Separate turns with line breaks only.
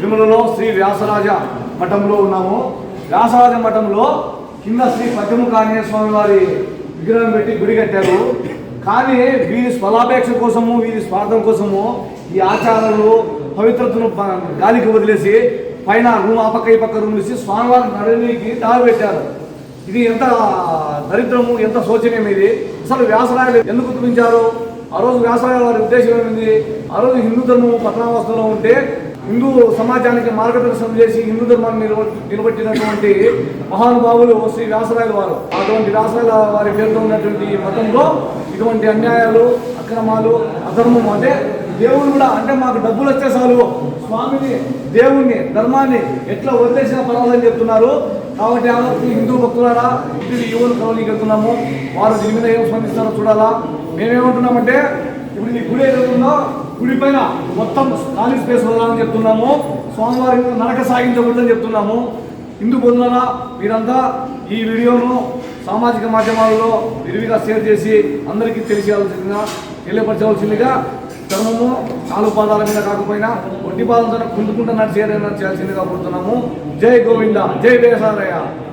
తిరుమలలో శ్రీ వ్యాసరాజ మఠంలో ఉన్నాము. వ్యాసరాజ మఠంలో కింద శ్రీ పద్మముఖ స్వామి వారి విగ్రహం పెట్టి గుడి కట్టారు. కానీ వీరి స్వలాపేక్ష కోసము వీరి స్వార్థం కోసము ఈ ఆచారాలు పవిత్రతను గాలికి వదిలేసి పైన రూమ్ ఆ పక్క ఈ పక్క రూమ్ ఇచ్చి స్వామివారి నడికి దారి పెట్టారు. ఇది ఎంత దరిద్రము ఎంత శోచనీయం ఇది. అసలు వ్యాసరాయలు ఎందుకు చూపించారు ఆ రోజు వ్యాసరాయ వారి ఉద్దేశం ఏమైంది? ఆ రోజు హిందూ ధర్మం పతనావస్థలో ఉంటే హిందూ సమాజానికి మార్గదర్శనం చేసి హిందూ ధర్మాన్ని నిలబ నిలబెట్టినటువంటి మహానుభావులు శ్రీ వ్యాసరాయల వారు. అటువంటి వ్యాసరాయల వారి పేరుతో ఉన్నటువంటి ఈ మతంలో ఇటువంటి అన్యాయాలు అక్రమాలు అధర్మం అంటే దేవుడు కూడా అంటే మాకు డబ్బులు వచ్చే చాలు. స్వామిని దేవుణ్ణి ధర్మాన్ని ఎట్లా వదిలేసినా పర్వాలని చెప్తున్నారు. కాబట్టి ఆమెకు హిందూ భక్తులారా ఇప్పుడు యువను కవలీకెళ్తున్నాము వారు దీని మీద ఏం స్పందిస్తారో చూడాలా. మేమేమంటున్నామంటే ఇప్పుడు ఈ గుడి ఏదైతే గుడి పైన మొత్తం ఖాళీ స్పేస్ వదలాలని చెప్తున్నాము. సోమవారం నడక సాగించకూడదని చెప్తున్నాము. హిందూ బంధువులారా మీరంతా ఈ వీడియోను సామాజిక మాధ్యమాలలో విరివిగా షేర్ చేసి అందరికీ తెలిసేయాల్సిందిగా తెలియపరచవలసిందిగా చర్మము నాలుగు పాదాల మీద కాకపోయినా ఒంటి పాదంతో కుందుకుంటూ నడిచేయాలని చేయాల్సిందిగా కోరుతున్నాము. జై గోవింద జై వేసారయ్య